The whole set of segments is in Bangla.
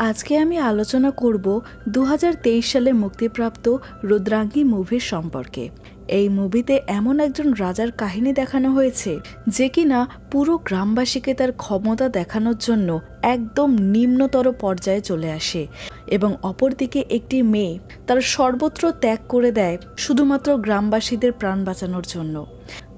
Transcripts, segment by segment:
আজকে আমি আলোচনা করব দু হাজার তেইশ সালে মুক্তিপ্রাপ্ত রুদ্রাঙ্গী মুভির সম্পর্কে। এই মুভিতে এমন একজন রাজার কাহিনী দেখানো হয়েছে যে কিনা পুরো গ্রামবাসীকে তার ক্ষমতা দেখানোর জন্য একদম নিম্নতর পর্যায়ে চলে আসে এবং অপরদিকে একটি মেয়ে তার সর্বত্র ত্যাগ করে দেয় শুধুমাত্র গ্রামবাসীদের প্রাণ বাঁচানোর জন্য।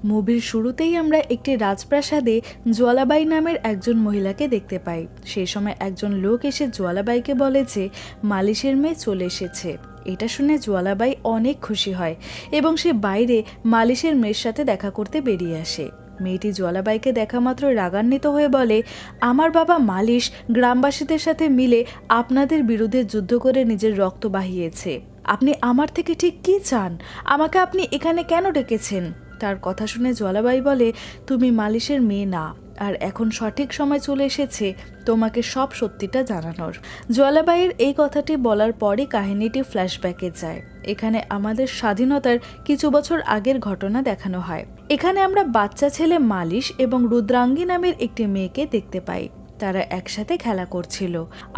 মুভির শুরুতেই আমরা একটি রাজপ্রাসাদে জোয়ালাবাই নামের একজন মহিলাকে দেখতে পাই। সেই সময় একজন লোক এসে জোয়ালাবাইকে বলে যে, মালিশের মেয়ে চলে এসেছে। এটা শুনে জোয়ালাবাই অনেক খুশি হয় এবং সে বাইরে মালিশের মেয়ের সাথে দেখা করতে বেরিয়ে আসে। মেয়েটি জোয়ালাবাইকে দেখা মাত্র রাগান্বিত হয়ে বলে, আমার বাবা মালিশ গ্রামবাসীদের সাথে মিলে আপনাদের বিরুদ্ধে যুদ্ধ করে নিজের রক্ত বাহিয়েছে। আপনি আমার থেকে ঠিক কি চান? আমাকে আপনি এখানে কেন ডেকেছেন? তার কথা শুনে জলাবাই বলে, তুমি মালিশের মেয়ে না, আর এখন সঠিক সময় চলে এসেছে তোমাকে সব সত্যিটা জানানোর। জলাবাইয়ের এই কথাটি বলার পরই কাহিনীটি ফ্ল্যাশব্যাকে যায়। এখানে আমাদের স্বাধীনতার কিছু বছর আগের ঘটনা দেখানো হয়। এখানে আমরা বাচ্চা ছেলে মালিশ এবং রুদ্রাঙ্গী নামের একটি মেয়েকে দেখতে পাই। তারা একসাথে খেলা করছিল।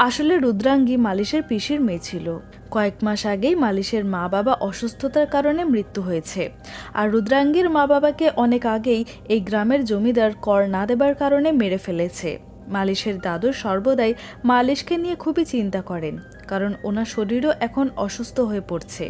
আসলে রুদ্রাঙ্গী মালিশের পিসির মেয়ে ছিল। কয়েক মাস আগেই মালিশের মা বাবা অসুস্থতার কারণে মৃত্যু হয়েছে। আর রুদ্রাঙ্গীর মা বাবাকে অনেক আগেই এই গ্রামের জমিদার কর না দেবার কারণে মেরে ফেলেছে। মালিশের দাদু সর্বদাই মালিশকে নিয়ে খুবই চিন্তা করেন, কারণ ওনার শরীরও এখন অসুস্থ হয়ে পড়ছে।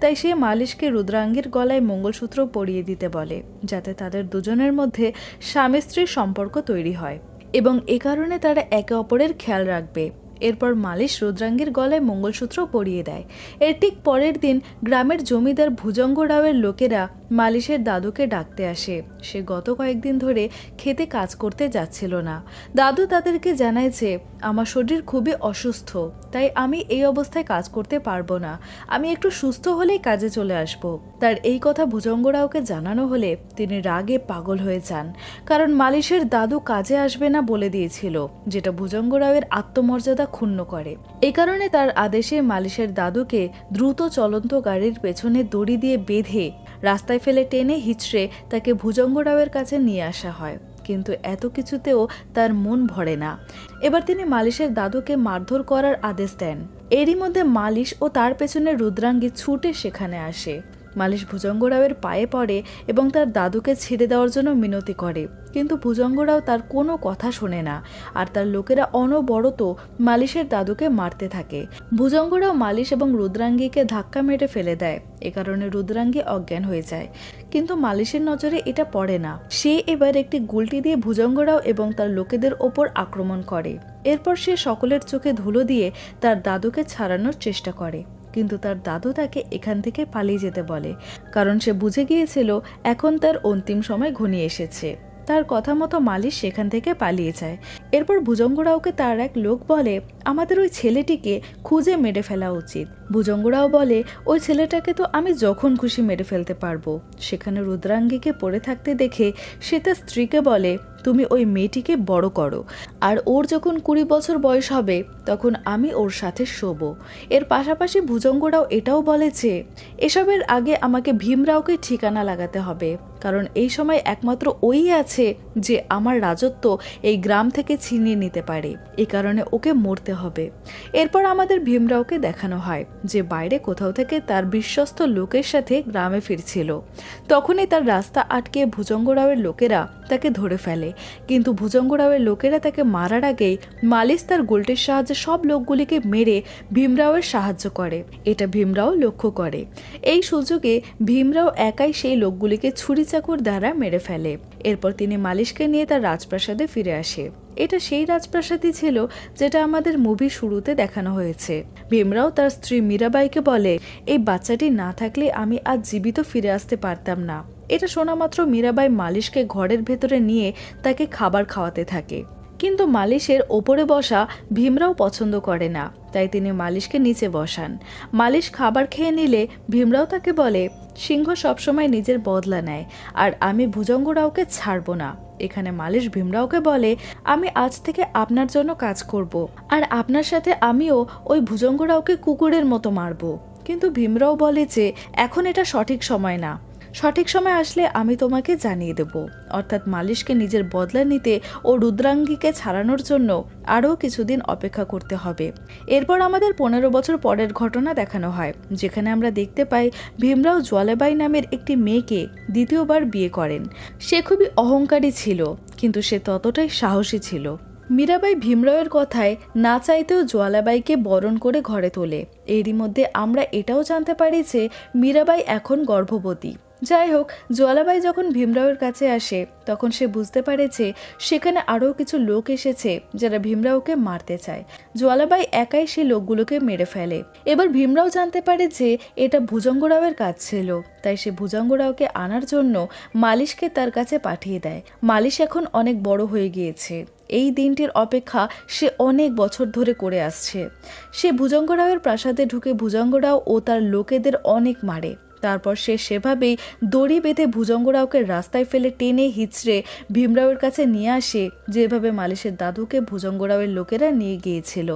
তাই সে মালিশকে রুদ্রাঙ্গীর গলায় মঙ্গলসূত্র পরিয়ে দিতে বলে, যাতে তাদের দুজনের মধ্যে স্বামী স্ত্রীর সম্পর্ক তৈরি হয়। এবং এ কারণে তারা একে অপরের খেয়াল রাখবে। এরপর মালিশ রুদ্রাঙ্গের গলায় মঙ্গলসূত্র পরিয়ে দেয়। এর ঠিক পরের দিন গ্রামের জমিদার ভুজঙ্গ রাওয়ের লোকেরা মালিশের দাদুকে ডাকতে আসে। সে গত কয়েকদিন ধরে খেতে কাজ করতে যাচ্ছিল না। দাদু তাদেরকে জানায় যে আমার শরীর খুবই অসুস্থ, তাই আমি এই অবস্থায় কাজ করতে পারব না। আমি একটু সুস্থ হলেই কাজে চলে আসব। তার এই কথা ভুজঙ্গরাওকে জানানো হলে তিনি রাগে পাগল হয়ে যান। কারণ মালিশের দাদু কাজে আসবে না বলে দিয়েছিল, যেটা ভুজঙ্গরাওয়ের আত্মমর্যাদা ক্ষুণ্ণ করে। এই কারণে তার আদেশে মালিশের দাদুকে দ্রুত চলন্ত গাড়ির পেছনে দড়ি দিয়ে বেঁধে রাস্তায় ফেলে টেনে হিচড়ে তাকে ভুজঙ্গরাওয়ের কাছে নিয়ে আসা হয়। কিন্তু এত কিছুতেও তার মন ভরে না। এবার তিনি মালিশের দাদুকে মারধর করার আদেশ দেন। এরই মধ্যে মালিশ ও তার পেছনে রুদ্রাঙ্গী ছুটে সেখানে আসে। মালিশ ভুজঙ্গরাওয়ের পায়ে পড়ে এবং তার দাদুকে ছেড়ে দেওয়ার জন্য মিনতি করে। কিন্তু ভুজঙ্গরাও তার কোনো কথা শোনে না। আর তার লোকেরা অনবরত মালিশের দাদুকে মারতে থাকে। ভুজঙ্গরাও মালিশ এবং রুদ্রাঙ্গীকে ধাক্কা মেরে ফেলে দেয়। এ কারণে রুদ্রাঙ্গী অজ্ঞান হয়ে যায়। কিন্তু মালিশের নজরে এটা পড়ে না। সে এবার একটি গুলটি দিয়ে ভুজঙ্গরাও এবং তার লোকেদের ওপর আক্রমণ করে। এরপর সে সকলের চোখে ধুলো দিয়ে তার দাদুকে ছাড়ানোর চেষ্টা করে। কিন্তু তার দাদু তাকে এখান থেকে পালিয়ে যেতে বলে, কারণ সে বুঝে গিয়েছিল এখন তার অন্তিম সময় ঘনিয়ে এসেছে। তার কথা মতো মালিশ সেখান থেকে পালিয়ে যায়। এরপর ভুজঙ্গরাওকে তার এক লোক বলে, আমাদের ওই ছেলেটিকে খুঁজে মেরে ফেলা উচিত। ভুজঙ্গরাও বলে, ওই ছেলেটাকে তো আমি যখন খুশি মেরে ফেলতে পারব। সেখানে রুদ্রাঙ্গীকে পড়ে থাকতে দেখে সে তার স্ত্রীকে বলে তুমি ওই মেয়েটিকে বড় করো। আর ওর যখন কুড়ি বছর বয়স হবে, তখন আমি ওর সাথে শোবো। এর পাশাপাশি ভুজঙ্গরাও এটাও বলে যে, এসবের আগে আমাকে ভীমরাওকে ঠিকানা লাগাতে হবে। কারণ এই সময় একমাত্র ওই আছে যে আমার রাজত্ব এই গ্রাম থেকে ছিনিয়ে নিতে পারে। এ কারণে ওকে মরতে হবে। এরপর আমাদের ভীমরাওকে দেখানো হয় যে বাইরে কোথাও থেকে তার বিশ্বস্ত লোকের সাথে গ্রামে ফিরছিল। তখনই তার রাস্তা আটকে ভুজঙ্গরাওয়ের লোকেরা তাকে ধরে ফেলে। কিন্তু ভুজঙ্গরাওয়ের লোকেরা তাকে মারার আগেই মালিশ তার গোল্টের সাহায্যে সব লোকগুলিকে মেরে ভীমরাওয়ের সাহায্য করে। এটা ভীমরাও লক্ষ্য করে। এই সুযোগে ভীমরাও একাই সেই লোকগুলিকে ছুরি চাকুর দ্বারা মেরে ফেলে। এরপর তিনি মালিশকে নিয়ে তার রাজপ্রাসাদে ফিরে আসে। এটা সেই রাজপ্রাসাদই ছিল যেটা আমাদের মুভি শুরুতে দেখানো হয়েছে। ভীমরাও তার স্ত্রী মীরাবাইকে বলে, এই বাচ্চাটি না থাকলে আমি আজ জীবিত ফিরে আসতে পারতাম না। এটা শোনা মাত্র মীরাবাই মালিশকে ঘরের ভেতরে নিয়ে তাকে খাবার খাওয়াতে থাকে। কিন্তু মালিশের ওপরে বসা ভীমরাও পছন্দ করে না, তাই তিনি মালিশকে নিচে বসান। মালিশ খাবার খেয়ে নিলে ভীমরাও তাকে বলে, সিংহ সবসময় নিজের বদলা নেয়, আর আমি ভুজঙ্গরাওকে ছাড়বো না। এখানে মালিশ ভীমরাওকে বলে, আমি আজ থেকে আপনার জন্য কাজ করব। আর আপনার সাথে আমিও ওই ভুজঙ্গরাওকে কুকুরের মতো মারবো। কিন্তু ভীমরাও বলে যে, এখন এটা সঠিক সময় না। সঠিক সময় আসলে আমি তোমাকে জানিয়ে দেব। অর্থাৎ মালিশকে নিজের বদলা নিতে ও রুদ্রাঙ্গীকে ছাড়ানোর জন্য আরও কিছুদিন অপেক্ষা করতে হবে। এরপর আমাদের পনেরো বছর পরের ঘটনা দেখানো হয়, যেখানে আমরা দেখতে পাই ভীমরাও জলেবাই নামের একটি মেয়েকে দ্বিতীয়বার বিয়ে করেন। সে খুবই অহংকারী ছিল, কিন্তু সে ততটাই সাহসী ছিল। মীরাবাই ভীমরাওয়ের কথায় না চাইতেও জোয়ালাবাইকে বরণ করে ঘরে তোলে। এরই মধ্যে আমরা এটাও জানতে পারি যে মীরাবাই এখন গর্ভবতী। যাই হোক, জোয়ালাবাই যখন ভীমরাওয়ের কাছে আসে, তখন সে বুঝতে পারে যে সেখানে আরও কিছু লোক এসেছে যারা ভীমরাওকে মারতে চায়। জোয়ালাবাই একাই সেই লোকগুলোকে মেরে ফেলে। এবার ভীমরাও জানতে পারে যে এটা ভুজঙ্গরাওয়ের কাজ ছিল, তাই সে ভুজঙ্গরাওকে আনার জন্য মালিশকে তার কাছে পাঠিয়ে দেয়। মালিশ এখন অনেক বড় হয়ে গিয়েছে। এই দিনটির অপেক্ষা সে অনেক বছর ধরে করে আসছে। সে ভুজঙ্গরাওয়ের প্রাসাদে ঢুকে ভুজঙ্গরাও ও তার লোকেদের অনেক মারে। তারপর সে সেভাবেই দড়ি বেঁধে ভুজঙ্গরাওকে রাস্তায় ফেলে টেনে হিচড়ে ভীমরাওয়ের কাছে নিয়ে আসে, যেভাবে মালিশের দাদুকে ভুজঙ্গরাওয়ের লোকেরা নিয়ে গিয়েছিল।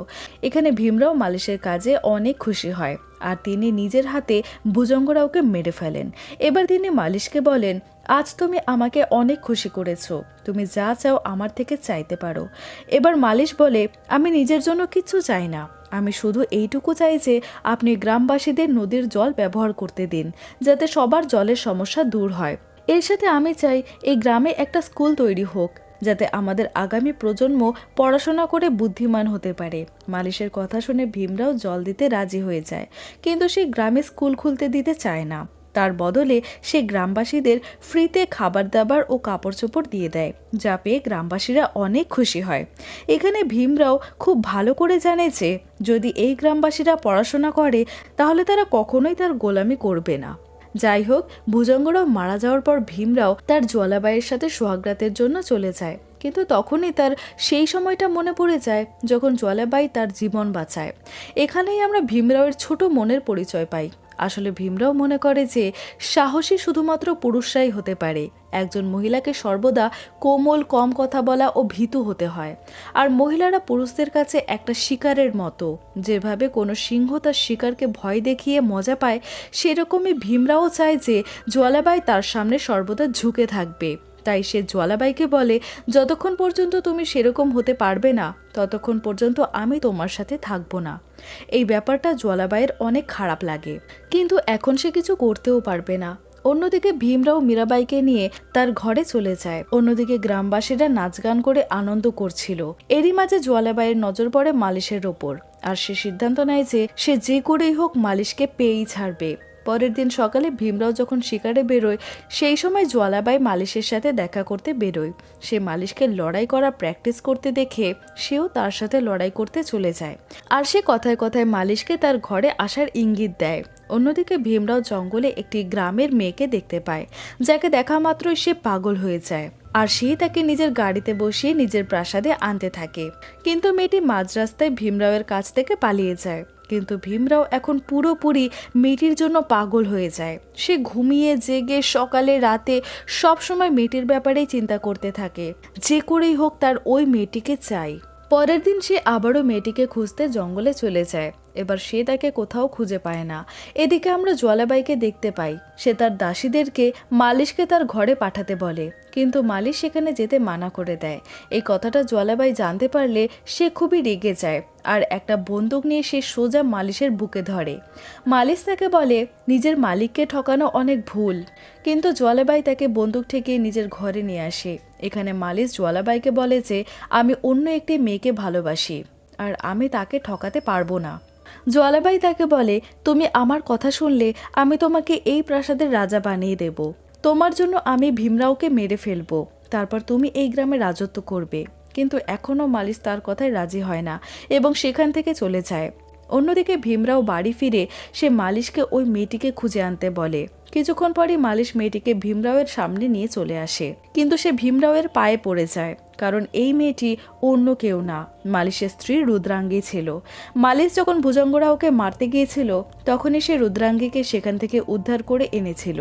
এখানে ভীমরাও মালিশের কাজে অনেক খুশি হয় আর তিনি নিজের হাতে ভুজঙ্গরাওকে মেরে ফেলেন। এবার তিনি মালিশকে বলেন, আজ তুমি আমাকে অনেক খুশি করেছ, তুমি যা চাও আমার থেকে চাইতে পারো। এবার মালিশ বলে, আমি নিজের জন্য কিচ্ছু চাই না। আমি শুধু এইটুকু চাই যে আপনি গ্রামবাসীদের নদীর জল ব্যবহার করতে দিন, যাতে সবার জলের সমস্যা দূর হয়। এর সাথে আমি চাই এই গ্রামে একটা স্কুল তৈরি হোক, যাতে আমাদের আগামী প্রজন্ম পড়াশোনা করে বুদ্ধিমান হতে পারে। মালিশের কথা শুনে ভীমরাও জল দিতে রাজি হয়ে যায়, কিন্তু সে গ্রামে স্কুল খুলতে দিতে চায় না। তার বদলে সে গ্রামবাসীদের ফ্রিতে খাবার দাবার ও কাপড় চোপড় দিয়ে দেয়, যা পেয়ে গ্রামবাসীরা অনেক খুশি হয়। এখানে ভীমরাও খুব ভালো করে জানে যে, যদি এই গ্রামবাসীরা পড়াশোনা করে, তাহলে তারা কখনোই তার গোলামি করবে না। যাই হোক, ভুজঙ্গরাও মারা যাওয়ার পর ভীমরাও তার জলাবাইয়ের সাথে সোহাগরাতের জন্য চলে যায়। কিন্তু তখনই তার সেই সময়টা মনে পড়ে যায়, যখন জলাবাই তার জীবন বাঁচায়। এখানেই আমরা ভীমরাওয়ের ছোট মনের পরিচয় পাই। আসলে ভীমরাও মনে করে যে সাহসী শুধুমাত্র পুরুষরাই হতে পারে। একজন মহিলাকে সর্বদা কোমল, কম কথা বলা ও ভীতু হতে হয়। আর মহিলারা পুরুষদের কাছে একটা শিকারের মতো। যেভাবে কোনো সিংহ তার শিকারকে ভয় দেখিয়ে মজা পায়, সেরকমই ভীমরাও চায় যে জোয়ালাবাই তার সামনে সর্বদা ঝুঁকে থাকবে। তাই সে জোয়ালাবাইকে বলে, যতক্ষণ পর্যন্ত তুমি সেরকম হতে পারবে না, ততক্ষণ পর্যন্ত আমি তোমার সাথে থাকব না। এই ব্যাপারটা জোয়ালাবাইয়ের অনেক খারাপ লাগে। কিন্তু এখন সে কিছু করতেও পারবে না। অন্যদিকে ভীমরাও মীরাবাইকে নিয়ে তার ঘরে চলে যায়। অন্যদিকে গ্রামবাসীরা নাচ গান করে আনন্দ করছিল। এরই মাঝে জোয়ালাবাইয়ের নজর পড়ে মালিশের ওপর। আর সে সিদ্ধান্ত নেয় যে সে যে করেই হোক মালিশকে পেয়েই ছাড়বে। পরের দিন সকালে ভীমরাও যখন শিকারে বেরোয়, সেই সময় জোয়ালাবাই মালিশের সাথে দেখা করতে বেরোয়। সে মালিশকে লড়াই করা প্র্যাকটিস করতে দেখে সেও তার সাথে লড়াই করতে চলে যায়। আর সে কথায় কথায় মালিশকে তার ঘরে আসার ইঙ্গিত দেয়। অন্যদিকে ভীমরাও জঙ্গলে একটি গ্রামের মেয়েকে দেখতে পায়, যাকে দেখা মাত্রই সে পাগল হয়ে যায়। আর সেই তাকে নিজের গাড়িতে বসিয়ে নিজের প্রাসাদে আনতে থাকে। কিন্তু মেয়েটি মাঝ রাস্তায় ভীমরাওয়ের কাছ থেকে পালিয়ে যায়। কিন্তু ভীমরাও এখন পুরোপুরি মেয়েটির জন্য পাগল হয়ে যায়। সে ঘুমিয়ে, জেগে, সকালে, রাতে সবসময় মেয়েটির ব্যাপারেই চিন্তা করতে থাকে। যে করেই হোক তার ওই মেয়েটিকে চাই। পরের দিন সে আবারও মেয়েটিকে খুঁজতে জঙ্গলে চলে যায়। এবার সে তাকে কোথাও খুঁজে পায় না। এদিকে আমরা জোয়ালাবাইকে দেখতে পাই। সে তার দাসীদেরকে মালিশকে তার ঘরে পাঠাতে বলে। কিন্তু মালিশ সেখানে যেতে মানা করে দেয়। এই কথাটা জোয়ালাবাই জানতে পারলে সে খুবই রেগে যায় আর একটা বন্দুক নিয়ে সে সোজা মালিশের বুকে ধরে। মালিশ তাকে বলে, নিজের মালিককে ঠকানো অনেক ভুল। কিন্তু জোয়ালাবাই তাকে বন্দুক ঠেকিয়ে নিজের ঘরে নিয়ে আসে। এখানে মালিশ জোয়ালাবাইকে বলে যে, আমি অন্য একটি মেয়েকে ভালোবাসি আর আমি তাকে ঠকাতে পারব না। জোয়ালাবাই তাকে বলে, তুমি আমার কথা শুনলে আমি তোমাকে এই প্রাসাদের রাজা বানিয়ে দেব। তোমার জন্য আমি ভীমরাওকে মেরে ফেলব। তারপর তুমি এই গ্রামে রাজত্ব করবে কিন্তু এখনও মালিশ তার কথায় রাজি হয় না এবং সেখান থেকে চলে যায়। অন্যদিকে ভীমরাও বাড়ি ফিরে সে মালিশকে ওই মেয়েটিকে খুঁজে আনতে বলে। কিছুক্ষণ পরই মালিশ মেয়েটিকে ভীমরাওয়ের সামনে নিয়ে চলে আসে। কিন্তু সে ভীমরাওয়ের পায়ে পড়ে যায়। কারণ এই মেয়েটি অন্য কেউ না। মালিশের স্ত্রী রুদ্রাঙ্গী ছিল। মালিশ যখন ভুজঙ্গরাওকে মারতে গিয়েছিল, তখনই সে রুদ্রাঙ্গীকে সেখান থেকে উদ্ধার করে এনেছিল।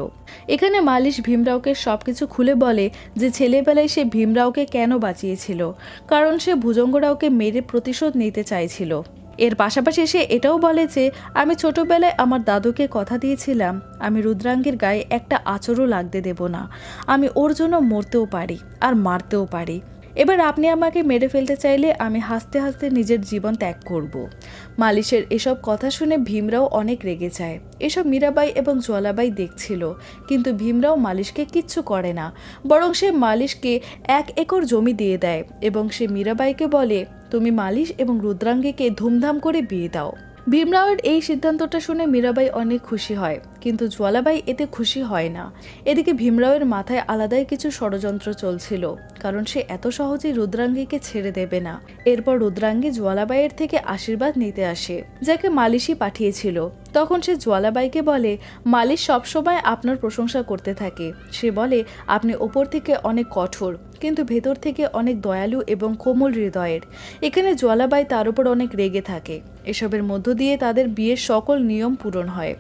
এখানে মালিশ ভীমরাওকে সবকিছু খুলে বলে যে ছেলেবেলায় সে ভীমরাওকে কেন বাঁচিয়েছিল, কারণ সে ভুজঙ্গরাওকে মেরে প্রতিশোধ নিতে চাইছিল। এর পাশাপাশি সে এটাও বলে যে, আমি ছোটবেলায় আমার দাদুকে কথা দিয়েছিলাম, আমি রুদ্রাঙ্গের গায়ে একটা আচরও লাগতে দেব না। আমি ওর জন্য মরতেও পারি আর মারতেও পারি। এবার আপনি আমাকে মেরে ফেলতে চাইলে আমি হাসতে হাসতে নিজের জীবন ত্যাগ করব। মালিশের এসব কথা শুনে ভীমরাও অনেক রেগে যায়। এসব মীরাবাই এবং জলাবাই দেখছিল, কিন্তু ভীমরাও মালিশকে কিচ্ছু করে না। বরং সে মালিশকে এক একর জমি দিয়ে দেয় এবং সে মীরাবাইকে বলে, তুমি মালিশ এবং রুদ্রাঙ্গীকে ধুমধাম করে বিয়ে দাও। ভীমরাওয়ের এই সিদ্ধান্তটা শুনে মীরাবাই অনেক খুশি হয়। কিন্তু জ্বালাবাই এতে খুশি হয় না। এদিকে ভীমরাওয়ের মাথায় আলাদাই কিছু ষড়যন্ত্র চলছিল, কারণ সে এত সহজেই রুদ্রাঙ্গীকে ছেড়ে দেবে না। এরপর রুদ্রাঙ্গী জ্বালাবাইয়ের থেকে আশীর্বাদ নিতে আসে, যাকে মালিশই পাঠিয়েছিল। তখন সে জ্বালাবাইকে বলে, মালিশ সবসময় আপনার প্রশংসা করতে থাকে। সে বলে, আপনি ওপর থেকে অনেক কঠোর, কিন্তু ভেতর থেকে অনেক দয়ালু এবং কোমল হৃদয়ের। এখানে জ্বালাবাই তার উপর অনেক রেগে থাকে। এসবের মধ্য দিয়ে তাদের বিয়ের সকল নিয়ম পূরণ হয়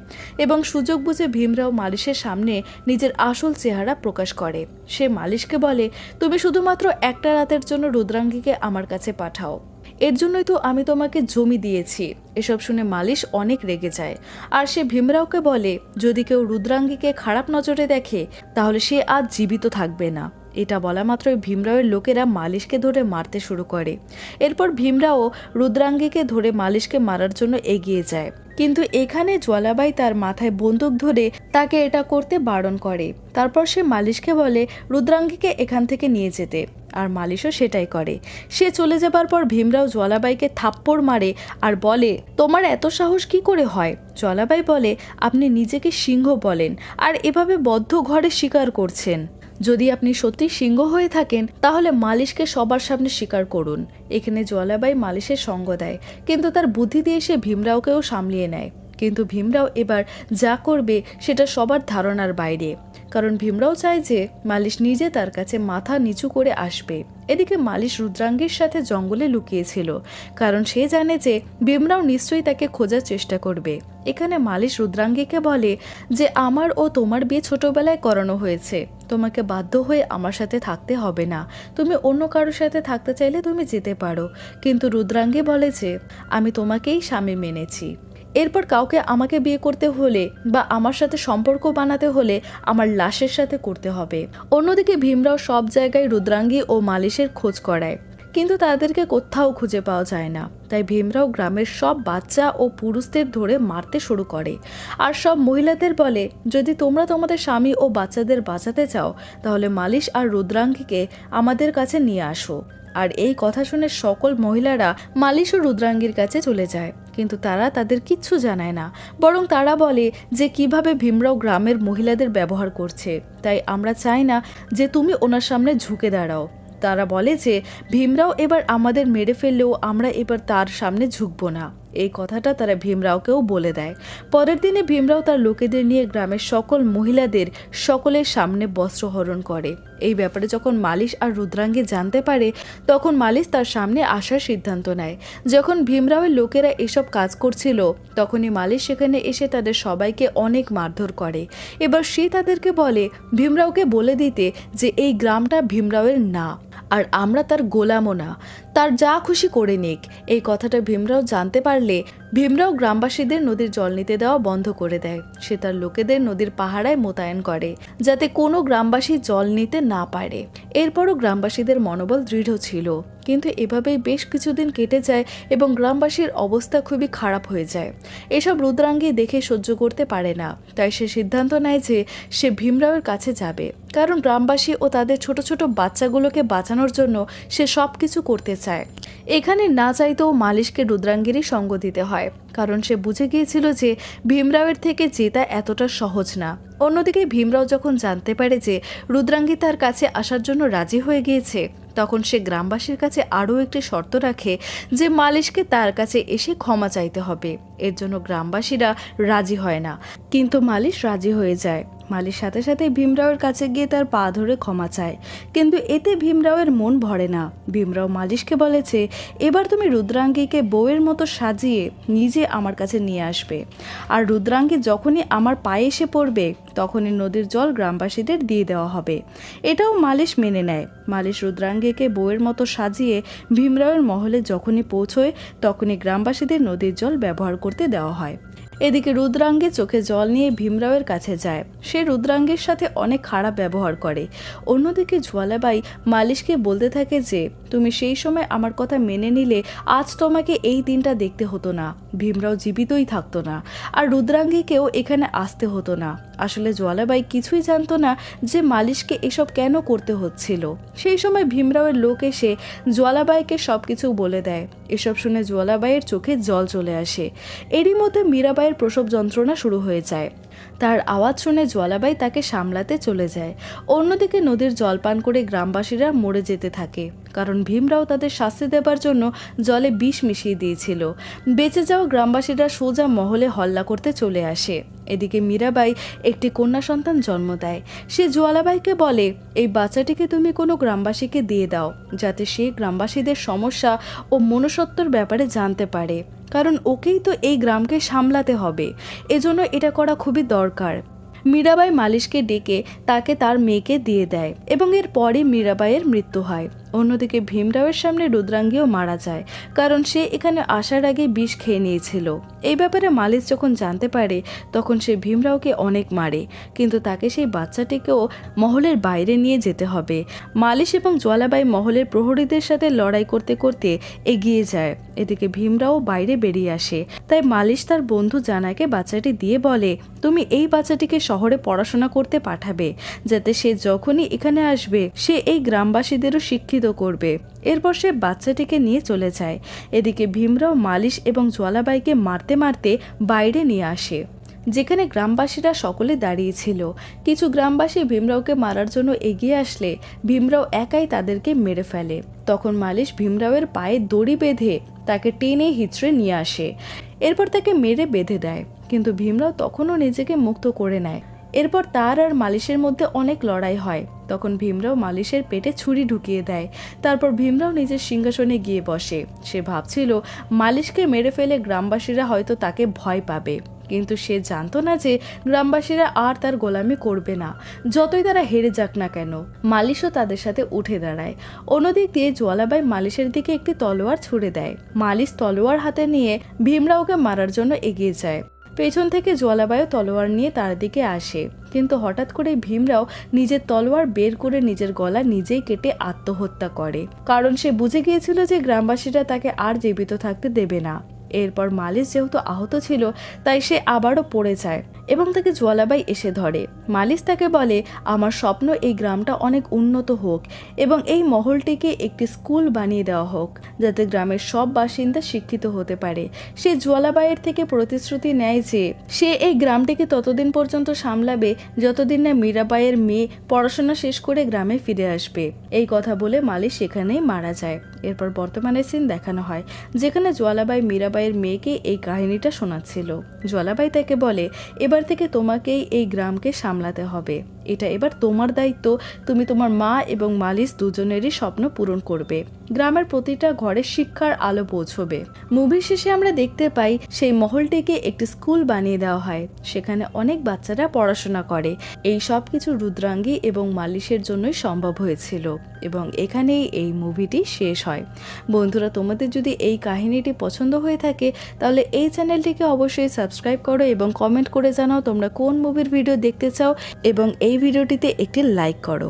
এবং সুযোগ বুঝে ভীমরাও মালিশের সামনে নিজের আসল চেহারা প্রকাশ করে। সে মালিশকে বলে, তুমি শুধুমাত্র একটা রাতের জন্য রুদ্রাঙ্গীকে আমার কাছে পাঠাও। এর জন্যই তো আমি তোমাকে জমি দিয়েছি। এসব শুনে মালিশ অনেক রেগে যায়। আর সে ভীমরাওকে বলে, যদি কেউ রুদ্রাঙ্গীকে খারাপ নজরে দেখে, তাহলে সে আজ জীবিত থাকবে না। এটা বলা মাত্রই ভীমরাওয়ের লোকেরা মালিশকে ধরে মারতে শুরু করে। এরপর ভীমরাও রুদ্রাঙ্গীকে ধরে মালিশকে মারার জন্য এগিয়ে যায়। কিন্তু এখানে জ্বালাবাই তার মাথায় বন্দুক ধরে তাকে এটা করতে বারণ করে। তারপর সে মালিশকে বলে, রুদ্রাঙ্গীকে এখান থেকে নিয়ে যেতে। আর মালিশও সেটাই করে। সে চলে যাবার পর ভীমরাও জলাবাইকে থাপ্পড় মারে আর বলে, তোমার এত সাহস কি করে হয়? জলাবাই বলে, আপনি নিজেকে সিংহ বলেন, আর এভাবে বদ্ধ ঘরে শিকার করছেন। যদি আপনি সত্যি সিংহ হয়ে থাকেন, তাহলে মালিশকে সবার সামনে স্বীকার করুন। এখানে জলাবাই মালিশের সঙ্গ দেয়, কিন্তু তার বুদ্ধি দিয়ে সে ভীমরাওকেও সামলিয়ে নেয়। কিন্তু ভীমরাও এবার যা করবে, সেটা সবার ধারণার বাইরে। কারণ ভীমরাও চায় যে মালিশ নিজে তার কাছে মাথা নিচু করে আসবে। এদিকে মালিশ রুদ্রাঙ্গের সাথে জঙ্গলে লুকিয়েছিল, কারণ সে জানে যে ভীমরাও নিশ্চয়ই তাকে খোঁজার চেষ্টা করবে। এখানে মালিশ রুদ্রাঙ্গীকে বলে যে, আমার ও তোমার বিয়ে ছোটবেলায় করানো হয়েছে। তোমাকে বাধ্য হয়ে আমার সাথে থাকতে হবে না। তুমি অন্য কারোর সাথে থাকতে চাইলে তুমি যেতে পারো। কিন্তু রুদ্রাঙ্গী বলে যে, আমি তোমাকেই স্বামী মেনেছি। এরপর কাউকে আমাকে বিয়ে করতে হলে বা আমার সাথে সম্পর্ক বানাতে হলে আমার লাশের সাথে করতে হবে। অন্যদিকে ভীমরাও সব জায়গায় রুদ্রাঙ্গী ও মালিশের খোঁজ করায়। কিন্তু তাদেরকে কোথাও খুঁজে পাওয়া যায় না। তাই ভীমরাও গ্রামের সব বাচ্চা ও পুরুষদের ধরে মারতে শুরু করে। আর সব মহিলাদের বলে, যদি তোমরা তোমাদের স্বামী ও বাচ্চাদের বাঁচাতে চাও, তাহলে মালিশ আর রুদ্রাঙ্গীকে আমাদের কাছে নিয়ে আসো। আর এই কথা শুনে সকল মহিলারা মালিশ ও রুদ্রাঙ্গীর কাছে চলে যায়। কিন্তু তারা তাদের কিচ্ছু জানায় না। বরং তারা বলে যে, কীভাবে ভীমরাও গ্রামের মহিলাদের ব্যবহার করছে? তাই আমরা চাই না যে, তুমি ওনার সামনে ঝুঁকে দাঁড়াও। তারা বলে যে, ভীমরাও এবার আমাদের মেরে ফেললেও আমরা এবার তার সামনে ঝুঁকবো না। এই কথাটা তারা ভীমরাওকেও বলে দেয়। পরের দিনে ভীমরাও তার লোকেদের নিয়ে গ্রামের সকল মহিলাদের সকলের সামনে বস্ত্রহরণ করে। এই ব্যাপারে যখন মালিশ আর রুদ্রাঙ্গী জানতে পারে, তখন মালিশ তার সামনে আসার সিদ্ধান্ত নেয়। যখন ভীমরাওয়ের লোকেরা এসব কাজ করছিল, তখনই মালিশ সেখানে এসে তাদের সবাইকে অনেক মারধর করে। এবার সে তাদেরকে বলে, ভীমরাওকে বলে দিতে যে, এই গ্রামটা ভীমরাওয়ের না, আর আমরা তার গোলামও না। তার যা খুশি করে নিক। এই কথাটা ভীমরাও জানতে পারলে ভীমরাও গ্রামবাসীদের নদীর জল নিতে দেওয়া বন্ধ করে দেয়। সে তার লোকেদের নদীর পাহারায় মোতায়েন করে, যাতে কোনো গ্রামবাসী জল নিতে না পারে। এরপরও গ্রামবাসীদের মনোবল দৃঢ় ছিল। কিন্তু এভাবেই বেশ কিছুদিন কেটে যায় এবং গ্রামবাসীর অবস্থা খুবই খারাপ হয়ে যায়। এসব রুদ্রাঙ্গী দেখে সহ্য করতে পারে না। তাই সে সিদ্ধান্ত নেয় যে সে ভীমরাওয়ের কাছে যাবে। কারণ গ্রামবাসী ও তাদের ছোট ছোট বাচ্চাগুলোকে বাঁচানোর জন্য সে সব কিছু করতে চায়। এখানে না চাইতেও মালিশকে রুদ্রাঙ্গীরই সঙ্গ দিতে হয়, কারণ সে বুঝে গিয়েছিল যে ভীমরাওয়ের থেকে জেতা এতটা সহজ না। অন্যদিকে ভীমরাও যখন জানতে পারে যে রুদ্রাঙ্গী তার কাছে আসার জন্য রাজি হয়ে গিয়েছে, তখন সে গ্রামবাসীর কাছে আরও একটি শর্ত রাখে যে মালিশকে তার কাছে এসে ক্ষমা চাইতে হবে। এর জন্য গ্রামবাসীরা রাজি হয় না, কিন্তু মালিশ রাজি হয়ে যায়। মালির সাথে সাথে ভীমরাওয়ের কাছে গিয়ে তার পা ধরে ক্ষমা চায়। কিন্তু এতে ভীমরাওয়ের মন ভরে না। ভীমরাও মালিশকে বলেছে এবার তুমি রুদ্রাঙ্গীকে বউয়ের মতো সাজিয়ে নিজে আমার কাছে নিয়ে আসবে। আর রুদ্রাঙ্গী যখনই আমার পায়ে এসে পড়বে, তখনই নদীর জল গ্রামবাসীদের দিয়ে দেওয়া হবে। এটাও মালিশ মেনে নেয়। মালিশ রুদ্রাঙ্গীকে বউয়ের মতো সাজিয়ে ভীমরাওয়ের মহলে যখনই পৌঁছয়, তখনই গ্রামবাসীদের নদীর জল ব্যবহার করতে দেওয়া হয়। এদিকে রুদ্রাঙ্গে চোখে জল নিয়ে ভীমরাওয়ের কাছে যায়। সে রুদ্রাঙ্গের সাথে অনেক খারাপ ব্যবহার করে। অন্যদিকে জ্বালাবাই মালিশকে বলতে থাকে যে, তুমি সেই সময় আমার কথা মেনে নিলে আজ তোমাকে এই দিনটা দেখতে হতো না। ভীমরাও জীবিতই থাকতো না। আর রুদ্রাঙ্গীকেও এখানে আসতে হতো না। আসলে জ্বালাবাই কিছুই জানতো না যে মালিশকে এসব কেন করতে হচ্ছিল। সেই সময় ভীমরাওয়ের লোক এসে জ্বালাবাইকে সব কিছু বলে দেয়। এসব শুনে জ্বালাবাইয়ের চোখে জল চলে আসে। এরই মধ্যে মীরাবাইয়ের প্রসব যন্ত্রণা শুরু হয়ে যায়। তার আওয়াজ শুনে জ্বালাবাই তাকে সামলাতে চলে যায়। অন্যদিকে নদীর জল পান করে গ্রামবাসীরা মরে যেতে থাকে। কারণ ভীমরাও তাদের শাস্তি দেবার জন্য জলে বিষ মিশিয়ে দিয়েছিল। বেঁচে যাওয়া গ্রামবাসীরা সোজা মহলে হল্লা করতে চলে আসে। এদিকে মীরাবাই একটি কন্যা সন্তান জন্ম দেয়। সে জোয়ালাবাইকে বলে, এই বাচ্চাটিকে তুমি কোনো গ্রামবাসীকে দিয়ে দাও, যাতে সে গ্রামবাসীদের সমস্যা ও মনুষ্যত্বর ব্যাপারে জানতে পারে। কারণ ওকেই তো এই গ্রামকে সামলাতে হবে। এজন্য এটা করা খুবই দরকার। মীরাবাই মালিশকে ডেকে তাকে তার মেয়েকে দিয়ে দেয় এবং এর পরে মীরাবাইয়ের মৃত্যু হয়। অন্যদিকে ভীমরাওয়ের সামনে রুদ্রাঙ্গীও মারা যায়, কারণ সে এখানে আসার আগে বিষ খেয়ে নিয়েছিল। এই ব্যাপারে মালিশ যখন জানতে পারে, তখন সে ভীমরাওকে অনেক মারে, কিন্তু তাকে সেই বাচ্চাটিকেও মহলের বাইরে নিয়ে যেতে হবে। মালিশ এবং জ্বালাবাই মহলের প্রহরীদের সাথে লড়াই করতে করতে এগিয়ে যায়। এদিকে ভীমরাও বাইরে বেরিয়ে আসে। তাই মালিশ তার বন্ধু জানাকে বাচ্চাটি দিয়ে বলে, তুমি এই বাচ্চাটিকে শহরে পড়াশোনা করতে পাঠাবে, যাতে সে যখনই এখানে আসবে, সে এই গ্রামবাসীদেরও শিক্ষিত করবে। এরপর সে বাচ্চাটিকে নিয়ে চলে যায়। এদিকে ভীমরাও মালিশ এবং জ্বালাবাইকে মারতে মারতে বাইরে নিয়ে আসে, যেখানে গ্রামবাসীরা সকলে দাঁড়িয়েছিল কিছু গ্রামবাসী ভীমরাওকে মারার জন্য এগিয়ে আসলে ভীমরাও একাই তাদেরকে মেরে ফেলে। তখন মালিশ ভীমরাওয়ের পায়ে দড়ি বেঁধে তাকে টেনে হিচড়ে নিয়ে আসে। এরপর তাকে মেরে বেঁধে দেয়। কিন্তু ভীমরাও তখনও নিজেকে মুক্ত করে নেয়। এরপর তার আর মালিশের মধ্যে অনেক লড়াই হয়। তখন ভীমরাও মালিশের পেটে ছুরি ঢুকিয়ে দেয়। তারপর ভীমরাও নিজের সিংহাসনে গিয়ে বসে। সে ভাবছিল, মালিশকে মেরে ফেলে গ্রামবাসীরা হয়তো তাকে ভয় পাবে। কিন্তু সে জানতো না যে গ্রামবাসীরা আর তার গোলামি করবে না। যতই তারা হেরে যাক না কেন, মালিশও তাদের সাথে উঠে দাঁড়ায়। অন্যদিক দিয়ে জোয়ালাবাই মালিশের দিকে একটি তলোয়ার ছুড়ে দেয়। মালিশ তলোয়ার হাতে নিয়ে ভীমরাওকে মারার জন্য এগিয়ে যায়। পেছন থেকে জলাবায়ু তলোয়ার নিয়ে তার দিকে আসে। কিন্তু হঠাৎ করে ভীমরাও নিজের তলোয়ার বের করে নিজের গলা নিজেই কেটে আত্মহত্যা করে। কারণ সে বুঝে গিয়েছিল যে গ্রামবাসীরা তাকে আর জীবিত থাকতে দেবে না। এরপর মালিশ যেহেতু আহত ছিল, তাই সে আবারও পড়ে যায় এবং তাকে জলাবাই এসে ধরে। মালিশ তাকে বলে, আমার স্বপ্ন এই গ্রামটা অনেক উন্নত হোক এবং এই মহলটিকে একটি স্কুল বানিয়ে দেওয়া হোক, যাতে গ্রামের সব বাসিন্দা শিক্ষিত হতে পারে। সে জোয়ালাবাইয়ের থেকে প্রতিশ্রুতি নেয় যে, সে এই গ্রামটিকে ততদিন পর্যন্ত সামলাবে যতদিন না মীরাবাইয়ের মেয়ে পড়াশোনা শেষ করে গ্রামে ফিরে আসবে। এই কথা বলে মালিশ সেখানেই মারা যায়। এরপর বর্তমানে সিন দেখানো হয়, যেখানে জোয়ালাবাই মীরাবাইয়ের মেয়েকে এই কাহিনীটা শোনাচ্ছিল। জোয়ালাবাই তাকে বলে, এবার থেকে তোমাকেই এই গ্রামকে সামলাতে হবে। এটা এবার তোমার দায়িত্ব। তুমি তোমার মা এবং মালিশ দুজনেরই স্বপ্ন পূরণ করবে। গ্রামের প্রতিটা ঘরে শিক্ষার আলো পৌঁছবে। মুভির শেষে আমরা দেখতে পাই, সেই মহলটিকে একটি স্কুল বানিয়ে দেওয়া হয়। সেখানে অনেক বাচ্চারা পড়াশোনা করে। এই সব কিছু রুদ্রাঙ্গী এবং মালিশের জন্যই সম্ভব হয়েছিল এবং এখানেই এই মুভিটি শেষ হয়। বন্ধুরা, তোমাদের যদি এই কাহিনীটি পছন্দ হয়ে থাকে, তাহলে এই চ্যানেলটিকে অবশ্যই সাবস্ক্রাইব করো এবং কমেন্ট করে জানাও তোমরা কোন মুভির ভিডিও দেখতে চাও এবং এই ভিডিওটিতে একটি লাইক করো।